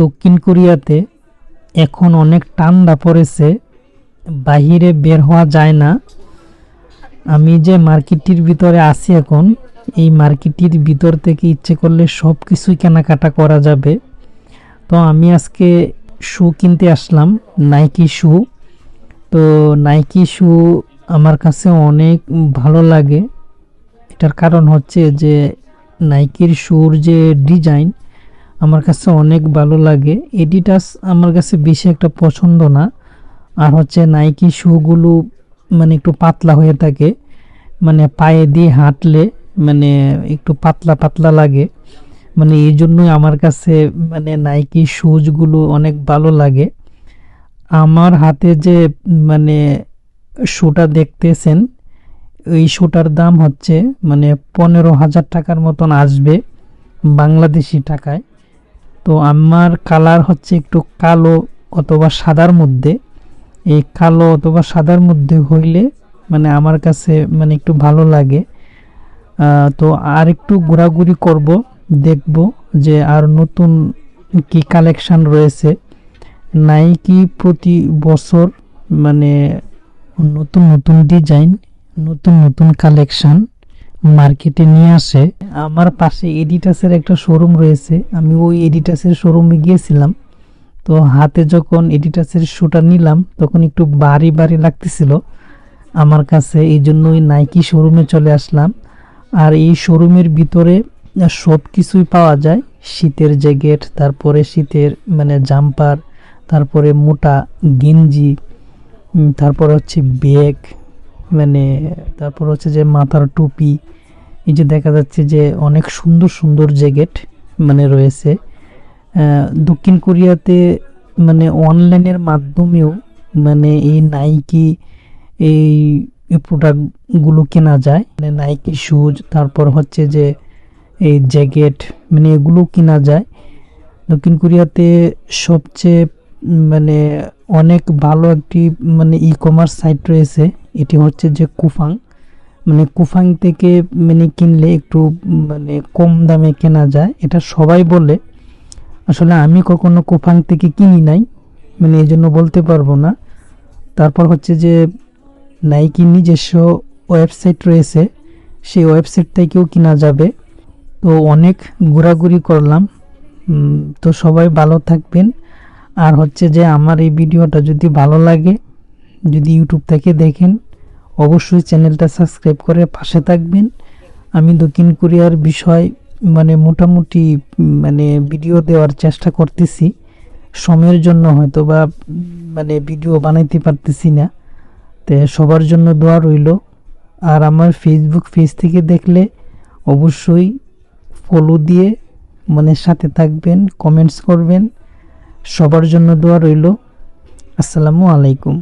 দক্ষিণ কোরিয়াতে এখন অনেক ঠান্ডা পড়েছে, বাহিরে বের হওয়া যায় না। আমি যে মার্কেটটির ভিতরে আছি এখন, এই মার্কেটটির ভিতর থেকে ইচ্ছে করলে সব কিছুই কেনাকাটা করা যাবে। তো আমি আজকে শু কিনতে আসলাম, নাইকি শু। তো নাইকি শু আমার কাছে অনেক ভালো লাগে। এটার কারণ হচ্ছে যে নাইকির শুর যে ডিজাইন আমার কাছে অনেক ভালো লাগে। এডিটাস আমার কাছে বেশি একটা পছন্দ না। আর হচ্ছে নাইকি শুগুলো মানে একটু পাতলা হয়ে থাকে। মানে পায়ে দিয়ে হাঁটলে মানে একটু পাতলা পাতলা লাগে। মানে এই জন্যই আমার কাছে মানে নাইকি শুজগুলো অনেক ভালো লাগে। আমার হাতে যে মানে শুটা দেখতেছেন, এই শুটার দাম হচ্ছে মানে পনেরো হাজার টাকার মতন আসবে বাংলাদেশি টাকায়। তো আমার কালার হচ্ছে একটু কালো অথবা সাদার মধ্যে। এই কালো অথবা সাদার মধ্যে হইলে মানে আমার কাছে মানে একটু ভালো লাগে। তো আর একটু ঘোরাঘুরি করব, দেখব যে আর নতুন কি কালেকশন রয়েছে। নাইকি প্রতি বছর মানে নতুন নতুন ডিজাইন নতুন নতুন কালেকশন মার্কেটে নিয়ে আসে। আমার পাশে এডিটাসের একটা শোরুম রয়েছে। আমি ওই এডিটাসের শোরুমে গিয়েছিলাম। তো হাতে যখন এডিটাসের শুটা নিলাম, তখন একটু ভারী বাড়ি লাগতেছিল। আমার কাছে এই জন্য ওই নাইকি শোরুমে চলে আসলাম। আর এই শোরুমের ভিতরে সব কিছুই পাওয়া যায়। শীতের জ্যাকেট তারপরে শীতের মানে জাম্পার তারপরে মোটা গেঞ্জি তারপর হচ্ছে ব্যাগ মানে তারপর হচ্ছে যে মাথার টুপি, এই যে দেখা যাচ্ছে যে অনেক সুন্দর সুন্দর জ্যাকেট মানে রয়েছে। দক্ষিণ কোরিয়াতে মানে অনলাইনের মাধ্যমেও মানে এই নাইকি এই প্রোডাক্টগুলো কেনা যায়। মানে নাইকি শুজ তারপর হচ্ছে যে এই জ্যাকেট মানে এগুলো কেনা যায়। দক্ষিণ কোরিয়াতে সবচেয়ে মানে অনেক ভালো একটি মানে ই কমার্স সাইট রয়েছে। এটি হচ্ছে যে কুফাং। মানে কুফাং থেকে মানে কিনলে একটু মানে কম দামে কেনা যায়। এটা সবাই বলে। আসলে আমি কখনো কুফাং থেকে কিনি নাই। মানে এই জন্য বলতে পারব না। তারপর হচ্ছে যে নাইকি নিজস্ব ওয়েবসাইট রয়েছে। সেই ওয়েবসাইট থেকেও কেনা যাবে। তো অনেক ঘোরাঘুরি করলাম। তো সবাই ভালো থাকবেন। আর হচ্ছে যে আমার এই ভিডিওটা যদি ভালো লাগে, যদি ইউটিউব থেকে দেখেন অবশ্যই চ্যানেলটা সাবস্ক্রাইব করে পাশে থাকবেন। আমি দক্ষিণ কোরিয়ার বিষয় মানে মোটামুটি মানে ভিডিও দেওয়ার চেষ্টা করতেছি। সময়ের জন্য হয়তো বা মানে ভিডিও বানাইতে পারতেছি না। তো সবার জন্য দোয়া রইল। আর আমার ফেসবুক পেজ থেকে দেখলে অবশ্যই ফলো দিয়ে মানে সাথে থাকবেন কমেন্টস করবেন। সবার জন্য দোয়া রইল। আসসালামু আলাইকুম।